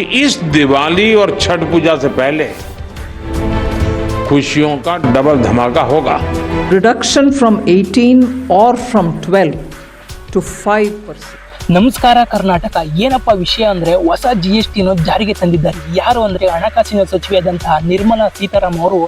कि इस दिवाली और छठ पूजा से पहले खुशियों का डबल धमाका होगा रिडक्शन फ्रॉम 18 और फ्रॉम 12 टू 5%. ನಮಸ್ಕಾರ ಕರ್ನಾಟಕ. ಏನಪ್ಪ ವಿಷಯ ಅಂದ್ರೆ ಹೊಸ ಜಿ ಎಸ್ ಟಿನ ಜಾರಿಗೆ ತಂದಿದ್ದಾರೆ. ಯಾರು ಅಂದ್ರೆ ಹಣಕಾಸಿನ ಸಚಿವೆಯಾದಂತಹ ನಿರ್ಮಲಾ ಸೀತಾರಾಮ್ ಅವರು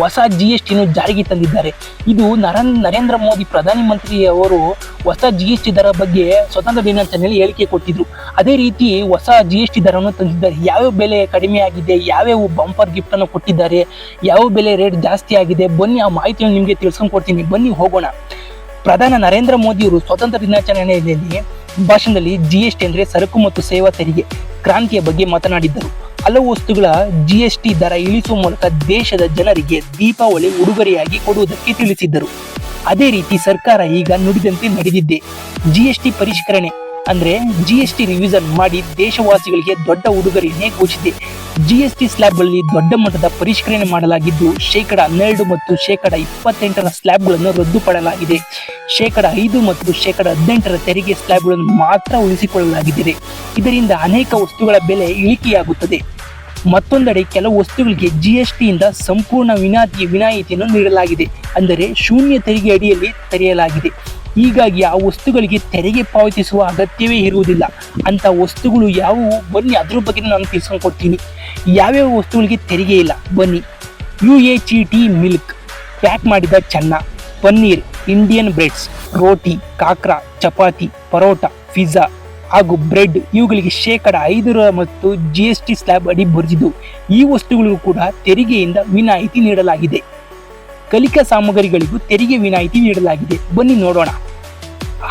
ಹೊಸ ಜಿ ಎಸ್ ಟಿನ ಜಾರಿಗೆ ತಂದಿದ್ದಾರೆ. ಇದು ನರನ್ ನರೇಂದ್ರ ಮೋದಿ ಪ್ರಧಾನಿ ಮಂತ್ರಿ ಅವರು ಹೊಸ ಜಿ ಎಸ್ ಟಿ ದರ ಬಗ್ಗೆ ಸ್ವತಂತ್ರ ದಿನಾಚರಣೆಯಲ್ಲಿ ಹೇಳಿಕೆ ಕೊಟ್ಟಿದ್ರು. ಅದೇ ರೀತಿ ಹೊಸ ಜಿ ಎಸ್ ಟಿ ದರವನ್ನು ತಂದಿದ್ದಾರೆ. ಯಾವ್ಯಾವ ಬೆಲೆ ಕಡಿಮೆ ಆಗಿದೆ, ಯಾವ್ಯಾವ ಬಂಪರ್ ಗಿಫ್ಟ್ ಅನ್ನು ಕೊಟ್ಟಿದ್ದಾರೆ, ಯಾವ ಬೆಲೆ ರೇಟ್ ಜಾಸ್ತಿ ಆಗಿದೆ, ಬನ್ನಿ ಆ ಮಾಹಿತಿಯನ್ನು ನಿಮಗೆ ತಿಳ್ಸ್ಕೊಂಡು ಕೊಡ್ತೀನಿ. ಬನ್ನಿ ಹೋಗೋಣ. ಪ್ರಧಾನ ನರೇಂದ್ರ ಮೋದಿಯವರು ಸ್ವತಂತ್ರ ದಿನಾಚರಣೆಯಲ್ಲಿ ಭಾಷಣದಲ್ಲಿ ಜಿಎಸ್ಟಿ ಅಂದ್ರೆ ಸರಕು ಮತ್ತು ಸೇವಾ ತೆರಿಗೆ ಕ್ರಾಂತಿಯ ಬಗ್ಗೆ ಮಾತನಾಡಿದ್ದರು. ಹಲವು ವಸ್ತುಗಳ ಜಿಎಸ್ಟಿ ದರ ಇಳಿಸುವ ಮೂಲಕ ದೇಶದ ಜನರಿಗೆ ದೀಪಾವಳಿ ಉಡುಗೊರೆಯಾಗಿ ಕೊಡುವುದಕ್ಕೆ ತಿಳಿಸಿದ್ದರು. ಅದೇ ರೀತಿ ಸರ್ಕಾರ ಈಗ ನುಡಿದಂತೆ ನಡೆದಿದ್ದೆ ಜಿಎಸ್ಟಿ ಪರಿಷ್ಕರಣೆ ಅಂದ್ರೆ ಜಿಎಸ್ಟಿ ರಿವಿಷನ್ ಮಾಡಿ ದೇಶವಾಸಿಗಳಿಗೆ ದೊಡ್ಡ ಉಡುಗೊರೆಯನ್ನೇ ಘೋಷಿಸಿದೆ. ಜಿಎಸ್ಟಿ ಎಸ್ ಟಿ ಸ್ಲ್ಯಾಬ್ಗಳಲ್ಲಿ ದೊಡ್ಡ ಮಟ್ಟದ ಪರಿಷ್ಕರಣೆ ಮಾಡಲಾಗಿದ್ದು ಶೇಕಡ ಹನ್ನೆರಡು ಮತ್ತು ಶೇಕಡ ಇಪ್ಪತ್ತೆಂಟರ ಸ್ಲ್ಯಾಬ್ಗಳನ್ನು ರದ್ದುಪಡಲಾಗಿದೆ ಶೇಕಡ ಐದು ಮತ್ತು ಶೇಕಡ ಹದಿನೆಂಟರ ತೆರಿಗೆ ಸ್ಲ್ಯಾಬ್ಗಳನ್ನು ಮಾತ್ರ ಉಳಿಸಿಕೊಳ್ಳಲಾಗಿದೆ ಇದರಿಂದ ಅನೇಕ ವಸ್ತುಗಳ ಬೆಲೆ ಇಳಿಕೆಯಾಗುತ್ತದೆ. ಮತ್ತೊಂದೆಡೆ ಕೆಲವು ವಸ್ತುಗಳಿಗೆ ಜಿ ಎಸ್ ಟಿಯಿಂದ ಸಂಪೂರ್ಣ ವಿನಾಯಿತಿ ವಿನಾಯಿತಿಯನ್ನು ನೀಡಲಾಗಿದೆ ಅಂದರೆ ಶೂನ್ಯ ತೆರಿಗೆ ಅಡಿಯಲ್ಲಿ ತೆರೆಯಲಾಗಿದೆ. ಹೀಗಾಗಿ ಆ ವಸ್ತುಗಳಿಗೆ ತೆರಿಗೆ ಪಾವತಿಸುವ ಅಗತ್ಯವೇ ಇರುವುದಿಲ್ಲ. ಅಂತ ವಸ್ತುಗಳು ಯಾವುವು? ಬನ್ನಿ ಅದ್ರ ಬಗ್ಗೆ ನಾನು ತಿಳ್ಸ್ಕೊಂಡು ಯಾವ್ಯಾವ ವಸ್ತುಗಳಿಗೆ ತೆರಿಗೆ ಇಲ್ಲ? ಬನ್ನಿ. U A T milk pack ಮಾಡಿದ chenna, paneer. Indian breads roti khakhra, chapati, paratha pizza ಹಾಗೂ ಬ್ರೆಡ್ ಇವುಗಳಿಗೆ ಶೇಕಡ ಐದರ ಮತ್ತು ಜಿ ಎಸ್ ಟಿ ಸ್ಲ್ಯಾಬ್ ಅಡಿ ಬರೆದಿದ್ದು, ಈ ವಸ್ತುಗಳಿಗೂ ಕೂಡ ತೆರಿಗೆಯಿಂದ ವಿನಾಯಿತಿ ನೀಡಲಾಗಿದೆ. ಕಲಿಕಾ ಸಾಮಗ್ರಿಗಳಿಗೂ ತೆರಿಗೆ ವಿನಾಯಿತಿ ನೀಡಲಾಗಿದೆ. ಬನ್ನಿ ನೋಡೋಣ.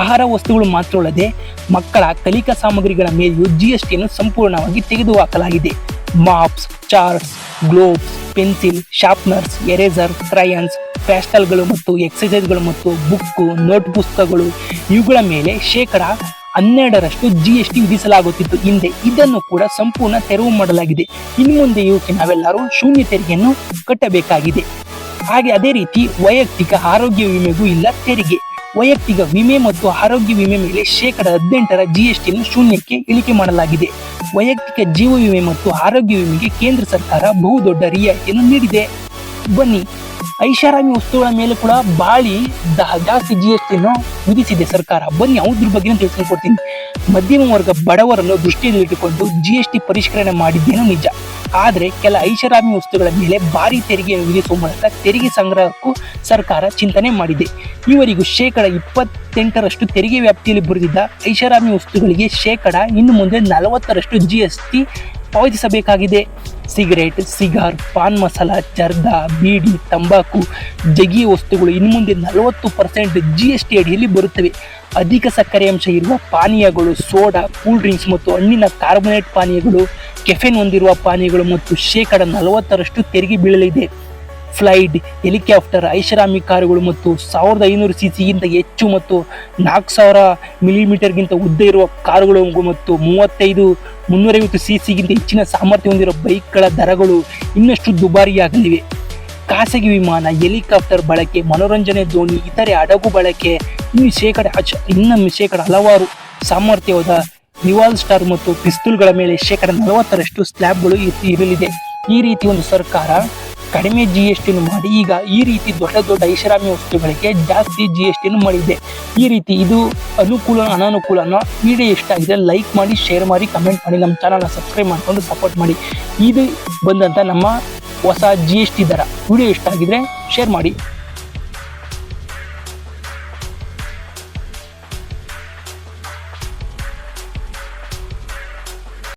ಆಹಾರ ವಸ್ತುಗಳು ಮಾತ್ರವಲ್ಲದೆ ಮಕ್ಕಳ ಕಲಿಕಾ ಸಾಮಗ್ರಿಗಳ ಮೇಲೆಯೂ ಜಿ ಎಸ್ ಟಿಯನ್ನು ಸಂಪೂರ್ಣವಾಗಿ ತೆಗೆದುಹಾಕಲಾಗಿದೆ. Maps charts globes pencil sharpeners eraser crayons ಪ್ಯಾಸ್ಟಲ್ಗಳು ಮತ್ತು ಎಕ್ಸಸೈಸ್ಗಳು ಮತ್ತು ಬುಕ್ಕು ನೋಟ್ ಪುಸ್ತಕಗಳು, ಇವುಗಳ ಮೇಲೆ ಶೇಕಡ ಹನ್ನೆರಡರಷ್ಟು ಜಿ ಎಸ್ ಟಿ ವಿಧಿಸಲಾಗುತ್ತಿತ್ತು. ಹಿಂದೆ ಇದನ್ನು ಕೂಡ ಸಂಪೂರ್ಣ ತೆರವು ಮಾಡಲಾಗಿದೆ. ಇನ್ನು ಮುಂದೆ ಇವಕ್ಕೆ ನಾವೆಲ್ಲರೂ ಶೂನ್ಯ ತೆರಿಗೆಯನ್ನು ಕಟ್ಟಬೇಕಾಗಿದೆ. ಹಾಗೆ ಅದೇ ರೀತಿ ವೈಯಕ್ತಿಕ ಆರೋಗ್ಯ ವಿಮೆಗೂ ಇಲ್ಲ ತೆರಿಗೆ. ವೈಯಕ್ತಿಕ ವಿಮೆ ಮತ್ತು ಆರೋಗ್ಯ ವಿಮೆ ಮೇಲೆ ಶೇಕಡ ಹದಿನೆಂಟರ ಜಿ ಎಸ್ ಟಿಯನ್ನು ಶೂನ್ಯಕ್ಕೆ ಇಳಿಕೆ ಮಾಡಲಾಗಿದೆ. ವೈಯಕ್ತಿಕ ಜೀವ ವಿಮೆ ಮತ್ತು ಆರೋಗ್ಯ ವಿಮೆಗೆ ಕೇಂದ್ರ ಸರ್ಕಾರ ಬಹುದೊಡ್ಡ ರಿಯಾಯಿತಿಯನ್ನು ನೀಡಿದೆ. ಬನ್ನಿ ಐಷಾರಾಮಿ ವಸ್ತುಗಳ ಮೇಲೆ ಕೂಡ ಬಾಳಿ ಜಾಸ್ತಿ ಜಿ ಎಸ್ ಟಿಯನ್ನು ವಿಧಿಸಿದೆ ಸರ್ಕಾರ. ಬನ್ನಿ, ಅವ್ರ ಬಗ್ಗೆ ತಿಳಿಸ್ಕೊಡ್ತೀನಿ ಕೊಡ್ತೀನಿ. ಮಧ್ಯಮ ವರ್ಗ ಬಡವರನ್ನು ದೃಷ್ಟಿಯಲ್ಲಿಟ್ಟುಕೊಂಡು ಜಿ ಎಸ್ ಟಿ ಪರಿಷ್ಕರಣೆ ಮಾಡಿದ್ದೇನೋ ನಿಜ. ಆದರೆ ಕೆಲ ಐಷಾರಾಮಿ ವಸ್ತುಗಳ ಮೇಲೆ ಭಾರಿ ತೆರಿಗೆಯನ್ನು ವಿಧಿಸುವ ಮೂಲಕ ತೆರಿಗೆ ಸಂಗ್ರಹಕ್ಕೂ ಸರ್ಕಾರ ಚಿಂತನೆ ಮಾಡಿದೆ. ಇವರಿಗೂ ಶೇಕಡ ಇಪ್ಪತ್ತೆಂಟರಷ್ಟು ತೆರಿಗೆ ವ್ಯಾಪ್ತಿಯಲ್ಲಿ ಬರೆದಿದ್ದ ಐಷಾರಾಮಿ ವಸ್ತುಗಳಿಗೆ ಶೇಕಡ ಇನ್ನು ಮುಂದೆ ನಲವತ್ತರಷ್ಟು ಜಿ ಎಸ್ ಟಿ ಪಾವತಿಸಬೇಕಾಗಿದೆ. ಸಿಗರೇಟ್, ಸಿಗಾರ್, ಪಾನ್ ಮಸಾಲ ಚರ್ದಾ ಬೀಡಿ, ತಂಬಾಕು ಜಗಿಯ ವಸ್ತುಗಳು ಇನ್ನು ಮುಂದೆ ನಲವತ್ತು ಪರ್ಸೆಂಟ್ ಜಿ ಎಸ್ ಟಿ ಅಡಿಯಲ್ಲಿ ಬರುತ್ತವೆ. ಅಧಿಕ ಸಕ್ಕರೆ ಅಂಶ ಇರುವ ಪಾನೀಯಗಳು, ಸೋಡಾ, ಕೂಲ್ ಡ್ರಿಂಕ್ಸ್ ಮತ್ತು ಹಣ್ಣಿನ ಕಾರ್ಬೋನೇಟ್ ಪಾನೀಯಗಳು, ಕೆಫೆನ್ ಹೊಂದಿರುವ ಪಾನೀಯಗಳು ಮತ್ತು ಶೇಕಡ ನಲವತ್ತರಷ್ಟು ತೆರಿಗೆ ಬೀಳಲಿದೆ. ಫ್ಲೈಟ್ ಹೆಲಿಕಾಪ್ಟರ್, ಐಷಾರಾಮಿ ಕಾರುಗಳು ಮತ್ತು ಸಾವಿರದ ಐನೂರು ಸಿ ಸಿಗಿಂತ ಹೆಚ್ಚು ಮತ್ತು ನಾಲ್ಕು ಸಾವಿರ ಮಿಲಿಮೀಟರ್ಗಿಂತ ಉದ್ದ ಇರುವ ಕಾರುಗಳು ಮತ್ತು ಮೂವತ್ತೈದು ಮುನ್ನೂರೈವತ್ತು ಸಿ ಸಿಗಿಂತ ಹೆಚ್ಚಿನ ಸಾಮರ್ಥ್ಯ ಹೊಂದಿರುವ ಬೈಕ್ಗಳ ದರಗಳು ಇನ್ನಷ್ಟು ದುಬಾರಿಯಾಗಲಿವೆ. ಖಾಸಗಿ ವಿಮಾನ, ಹೆಲಿಕಾಪ್ಟರ್ ಬಳಕೆ, ಮನೋರಂಜನೆ ದೋಣಿ, ಇತರೆ ಹಡಗು ಬಳಕೆ, ಇನ್ನು ಶೇಕಡ ಇನ್ನೊಮ್ಮೆ ಶೇಕಡ ಹಲವಾರು ಸಾಮರ್ಥ್ಯವಾದ ರಿವಾಲ್ ಸ್ಟಾರ್ ಮತ್ತು ಪಿಸ್ತೂಲ್ಗಳ ಮೇಲೆ ಶೇಕಡ ನಲವತ್ತರಷ್ಟು ಸ್ಲ್ಯಾಬ್ಗಳು ಇರ್- ಇರಲಿದೆ. ಈ ರೀತಿ ಒಂದು ಸರ್ಕಾರ ಕಡಿಮೆ ಜಿ ಎಸ್ ಟಿನು ಮಾಡಿ, ಈಗ ಈ ರೀತಿ ದೊಡ್ಡ ದೊಡ್ಡ ಐಷಾರಾಮಿ ವಸ್ತುಗಳಿಗೆ ಜಾಸ್ತಿ ಜಿ ಎಸ್ ಟಿನು ಮಾಡಿದೆ. ಈ ರೀತಿ ಇದು ಅನುಕೂಲ, ಅನಾನುಕೂಲನ ವಿಡಿಯೋ ಎಷ್ಟಾಗಿದೆ ಲೈಕ್ ಮಾಡಿ ಶೇರ್ ಮಾಡಿ ಕಮೆಂಟ್ ಮಾಡಿ, ನಮ್ಮ ಚಾನಲ್ನ ಸಬ್ಸ್ಕ್ರೈಬ್ ಮಾಡ್ಕೊಂಡು ಸಪೋರ್ಟ್ ಮಾಡಿ. ಇದು ಬಂದಂಥ ನಮ್ಮ ಹೊಸ ಜಿ ಎಸ್ ಟಿ ದರ. ವಿಡಿಯೋ ಇಷ್ಟ ಆಗಿದ್ರೆ ಶೇರ್ ಮಾಡಿ.